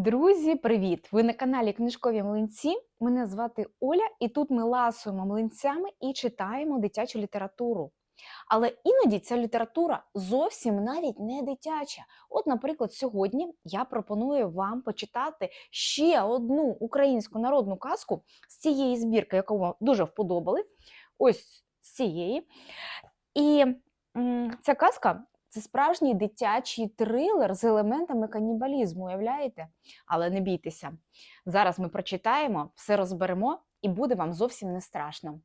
Друзі, привіт! Ви на каналі Книжкові Млинці. Мене звати Оля, і тут ми ласуємо млинцями і читаємо дитячу літературу. Але іноді ця література зовсім навіть не дитяча. От, наприклад, сьогодні я пропоную вам почитати ще одну українську народну казку з цієї збірки, яку вам дуже вподобали. Ось з цієї. І ця казка це справжній дитячий трилер з елементами канібалізму, уявляєте? Але не бійтеся. Зараз ми прочитаємо, все розберемо і буде вам зовсім не страшно.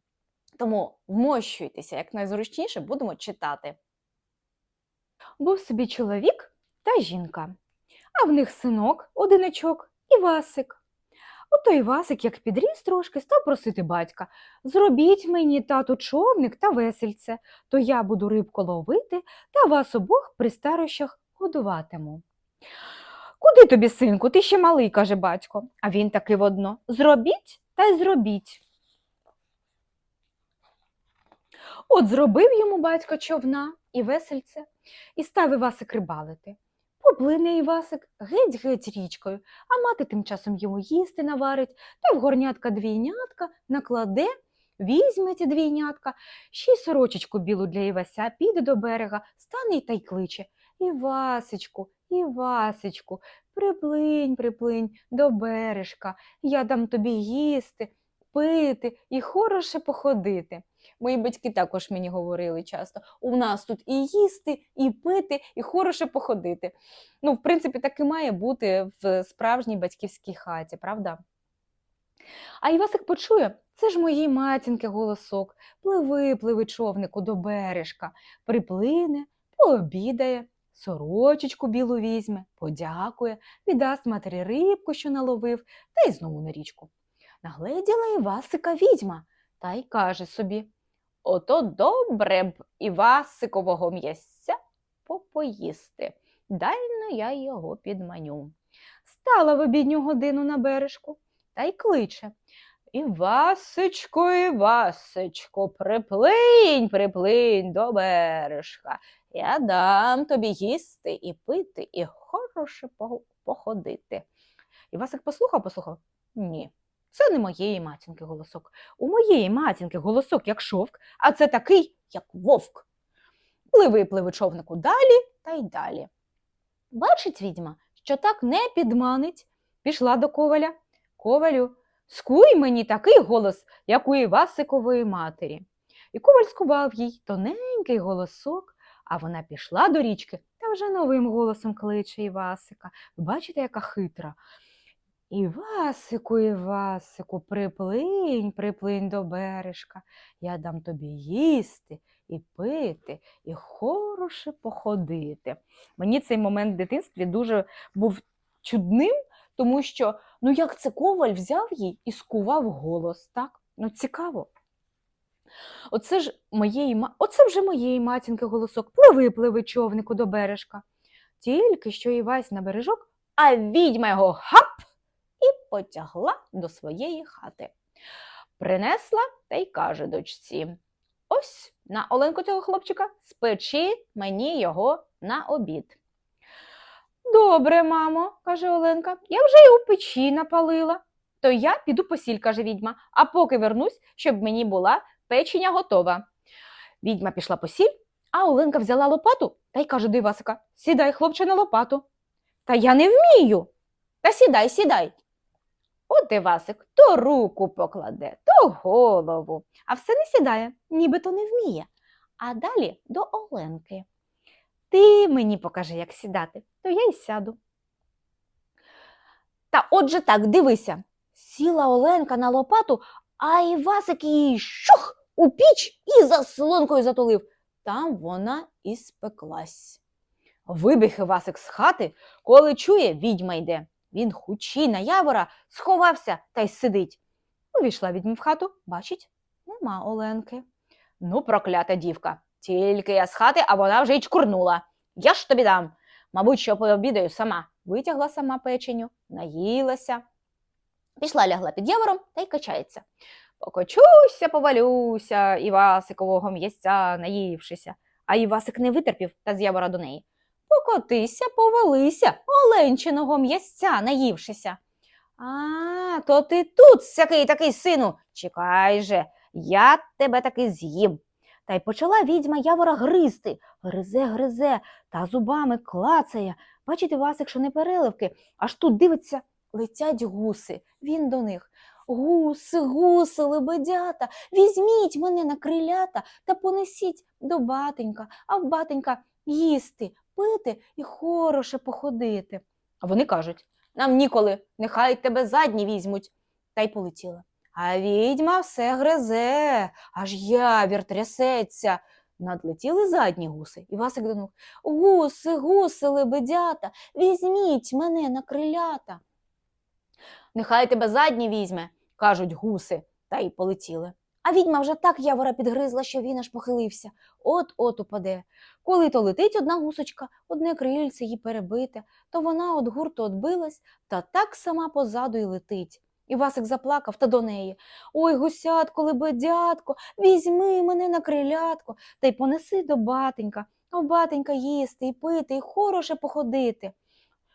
Тому вмощуйтеся як найзручніше, будемо читати. Був собі чоловік та жінка, а в них синок, одиночок і Васик. Ото Івасик, як підріс трошки, став просити батька Зробіть мені, тату, човник та весельце, то я буду рибку ловити та вас обох при старощах годуватиму. Куди тобі, синку, ти ще малий, каже батько. А він таки водно Зробіть та й зробіть. От зробив йому батько човна і весельце, і став Івасик рибалити. Поплине Івасик геть-геть річкою, а мати тим часом йому їсти наварить, та в горнятка двійнятка накладе, візьме ці двійнятка, ще й сорочечку білу для Івася піде до берега, стане й та й кличе. Івасечку, Івасечку, приплинь, приплинь до бережка, я дам тобі їсти, пити і хороше походити. Мої батьки також мені говорили часто: у нас тут і їсти, і пити, і хороше походити. Ну, в принципі, так і має бути в справжній батьківській хаті, правда? А Івасик почує, це ж моїй матінки голосок. Пливи, пливи, човнику, до бережка, приплине, пообідає, сорочечку білу візьме, подякує, віддасть матері рибку, що наловив, та й знову на річку. Нагледіла Івасика відьма та й каже собі Ото добре б Івасикового м'ясця попоїсти. Дайно я його підманю. Стала в обідню годину на бережку та й кличе. Івасечко, Івасечко, приплинь, приплинь до бережка. Я дам тобі їсти і пити, і хороше походити. Івасик послухав, послухав. Ні, це не моєї матінки голосок. У моєї матінки голосок, як шовк, а це такий, як вовк. Пливи, пливи човнику далі та й далі. Бачить відьма, що так не підманить, пішла до коваля. Ковалю, скуй мені такий голос, як у Івасикової матері. І коваль скував їй тоненький голосок, а вона пішла до річки та вже новим голосом кличе Івасика. Бачите, яка хитра. Івасику, Івасику, приплинь, приплинь до бережка. Я дам тобі їсти і пити, і хороше походити. Мені цей момент в дитинстві дуже був чудним, тому що ну як це коваль взяв їй і скував голос, так? Ну цікаво. Оце ж моєї Оце вже моєї матінки голосок. Пливи, пливи, човнику до бережка. Тільки що Івась на бережок, а відьма його хап потягла до своєї хати. Принесла та й каже дочці: Ось на Оленку цього хлопчика спечи мені його на обід. Добре, мамо, каже Оленка, я вже й у печі напалила. То я піду посіль, каже відьма, а поки вернусь, щоб мені була печеня готова. Відьма пішла посіль, а Оленка взяла лопату та й каже до Івасика: Сідай, хлопче, на лопату. Та я не вмію. Та сідай, сідай. От Івасик то руку покладе, то голову, а все не сідає, нібито не вміє. А далі до Оленки. Ти мені покажи, як сідати, то я й сяду. Та отже так, дивися. Сіла Оленка на лопату, а Івасик її шух у піч і заслонкою затулив. Там вона і спеклась. Вибіг Івасик з хати, коли чує, відьма йде. Він хучі на явора сховався та й сидить. Увійшла відьма в хату, бачить, нема Оленки. Ну, проклята дівка. Тільки я з хати, а вона вже й чкурнула. Я ж тобі дам. Мабуть, що пообідаю сама. Витягла сама печеню, наїлася. Пішла лягла під явором та й качається. Покочуся, повалюся, Івасикового м'ясця, наївшися. А Івасик не витерпів та з явора до неї. Покотися, повалися, оленчиного м'ясця наївшися. А, то ти тут, сякий такий сину. Чекай же, я тебе таки з'їм. Та й почала відьма явора гризти, гризе, гризе, та зубами клацає. Бачите, Васик, що не переливки, аж тут дивиться, летять гуси. Він до них. Гуси, гуси, лебедята, візьміть мене на крилята та понесіть до батенька, а в батенька їсти, пити і хороше походити. А вони кажуть нам ніколи, нехай тебе задні візьмуть. Та й полетіла. А відьма все гризе, аж явір трясеться. Надлетіли задні гуси, і Васик до. Гуси, гуси, лебедята, візьміть мене на крилята. Нехай тебе задні візьме, кажуть гуси, та й полетіли. А відьма вже так явора підгризла, що він аж похилився. От-от упаде. Коли то летить одна гусочка, одне крильце їй перебите, то вона од гурту odбилась та так сама позаду й летить. І Васик заплакав та до неї. Ой, гусятко, лебедятко, візьми мене на крилятко та й понеси до батенька, а в батенька їсти і пити, і хороше походити.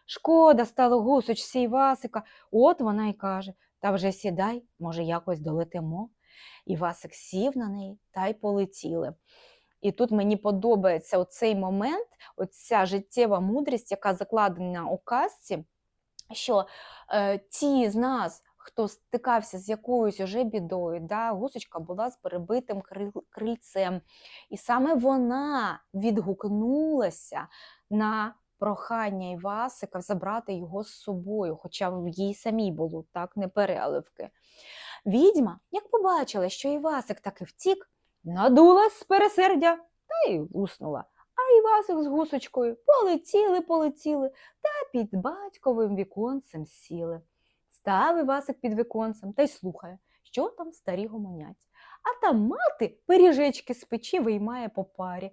Шкода стало гусочці й Васика. От вона й каже Та вже сідай, може, якось долетимо. І Васик сів на неї та й полетіли. І тут мені подобається оцей момент, оця життєва мудрість, яка закладена у казці, що е, ті з нас, хто стикався з якоюсь уже бідою, да, гусочка була з перебитим крильцем, і саме вона відгукнулася на прохання Івасика забрати його з собою, хоча в їй самій було так не переливки. Відьма, як побачила, що Івасик таки втік, надулась з пересердя та й уснула. А Івасик з гусочкою полетіли, полетіли та під батьковим віконцем сіли. Став Івасик під віконцем та й слухає, що там старі гомонять. А там мати пиріжечки з печі виймає по парі,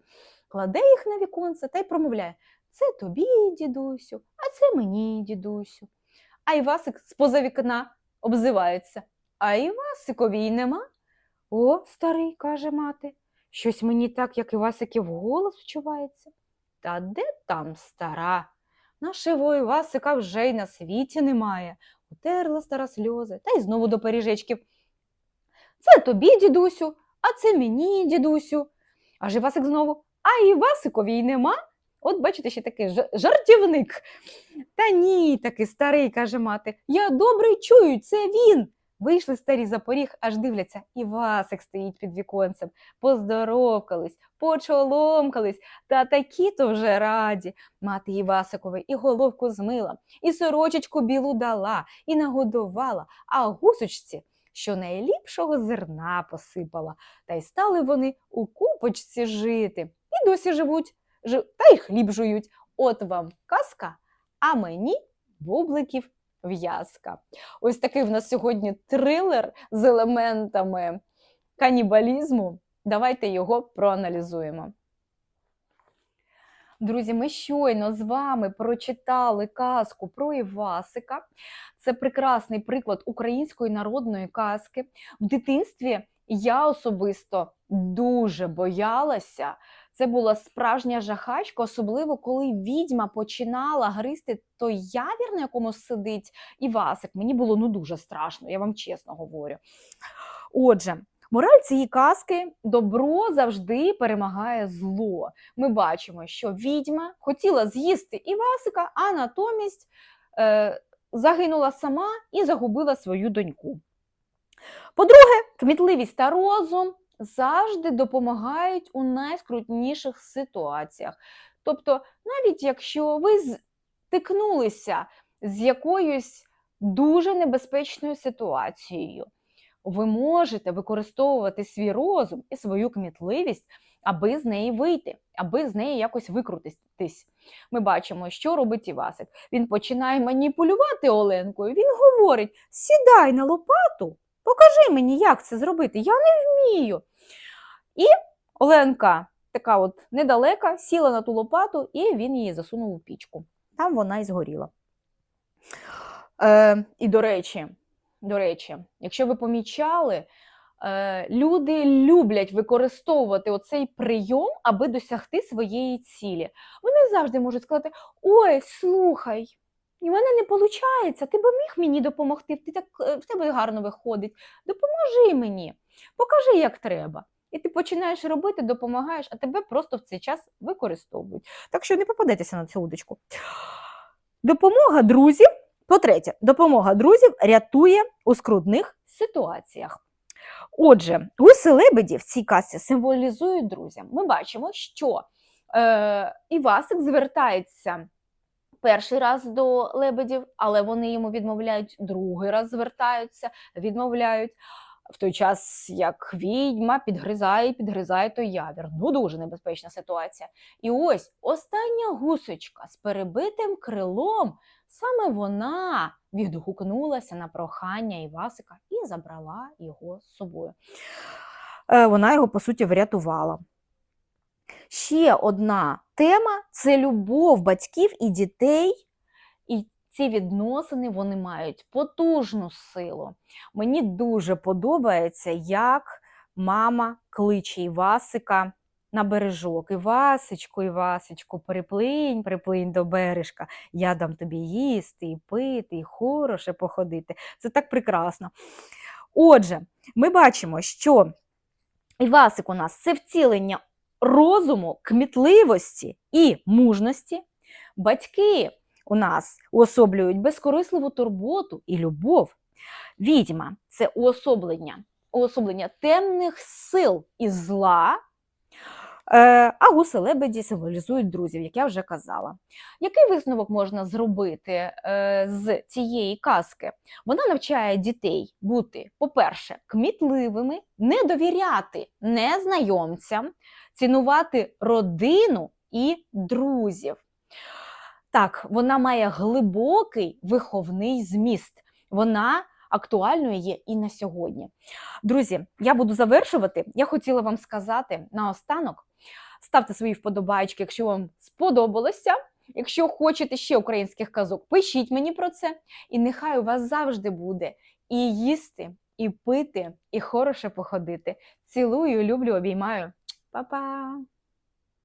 кладе їх на віконце та й промовляє це тобі, дідусю, а це мені, дідусю. А Івасик з-поза вікна обзивається. А Івасикові й нема. О, старий, каже мати, щось мені так, як Івасиків голос вчувається. Та де там стара? Нашого Івасика вже й на світі немає. Утерла стара сльози та й знову до пиріжечків. Це тобі, дідусю, а це мені, дідусю. Аж Івасик знову, а Івасикові й нема. От бачите, ще такий жартівник. Та ні, такий старий, каже мати. Я добре чую, це він. Вийшли старі за поріг, аж дивляться, і Васик стоїть під віконцем. Поздоровкались, почоломкались, та такі то вже раді. Мати Івасикові і головку змила, і сорочечку білу дала, і нагодувала, а гусочці що найліпшого зерна посипала. Та й стали вони у купочці жити. І досі живуть, жи- та й хліб жують. От вам казка, а мені бубликів в'язка. Ось такий в нас сьогодні трилер з елементами канібалізму. Давайте його проаналізуємо. Друзі, ми щойно з вами прочитали казку про Івасика. Це прекрасний приклад української народної казки. В дитинстві я особисто дуже боялася. Це була справжня жахачка, особливо коли відьма починала гризти той явір, на якому сидить Івасик. Мені було ну дуже страшно, я вам чесно говорю. Отже, мораль цієї казки добро завжди перемагає зло. Ми бачимо, що відьма хотіла з'їсти Івасика, а натомість е, загинула сама і загубила свою доньку. По-друге, кмітливість та розум завжди допомагають у найскрутніших ситуаціях. Тобто, навіть якщо ви стикнулися з якоюсь дуже небезпечною ситуацією, ви можете використовувати свій розум і свою кмітливість, аби з неї вийти, аби з неї якось викрутитись. Ми бачимо, що робить Івасик. Він починає маніпулювати Оленкою. Він говорить: сідай на лопату, покажи мені, як це зробити. Я не вмію. І Оленка, така от недалека, сіла на ту лопату, і він її засунув у пічку. Там вона і згоріла. Е, і до речі, до речі, якщо ви помічали, Е, люди люблять використовувати оцей прийом, аби досягти своєї цілі. Вони завжди можуть сказати: Ой, слухай, і в мене не виходить, ти б міг мені допомогти, ти так, е, в тебе гарно виходить. Допоможи мені, покажи, як треба. І ти починаєш робити, допомагаєш, а тебе просто в цей час використовують. Так що не попадетеся на цю удочку. Допомога друзів, по-третє, допомога друзів рятує у скрутних ситуаціях. Отже, гуси лебеді в цій касі символізують друзям. Ми бачимо, що е, Івасик звертається перший раз до лебедів, але вони йому відмовляють, другий раз звертаються, відмовляють. В той час, як відьма підгризає, підгризає той явір. Ну, дуже небезпечна ситуація. І ось остання гусочка з перебитим крилом, саме вона відгукнулася на прохання Івасика і забрала його з собою. Е, Вона його, по суті, врятувала. Ще одна тема це любов батьків і дітей. Ці відносини вони мають потужну силу. Мені дуже подобається, як мама кличе Івасика на бережок. Івасечку, Івасечку, приплинь, приплинь до бережка. Я дам тобі їсти, і пити, і хороше походити. Це так прекрасно. Отже, ми бачимо, що Івасик у нас це втілення розуму, кмітливості і мужності. Батьки у нас уособлюють безкорисливу турботу і любов. Відьма це уособлення, уособлення темних сил і зла. Е, А гуси лебеді символізують друзів, як я вже казала. Який висновок можна зробити е, з цієї казки? Вона навчає дітей бути, по-перше, кмітливими, не довіряти незнайомцям, цінувати родину і друзів. Так, вона має глибокий виховний зміст. Вона актуальною є і на сьогодні. Друзі, я буду завершувати. Я хотіла вам сказати наостанок: ставте свої вподобайки, якщо вам сподобалося. Якщо хочете ще українських казок, пишіть мені про це, і нехай у вас завжди буде і їсти, і пити, і хороше походити. Цілую, люблю, обіймаю. Па-па!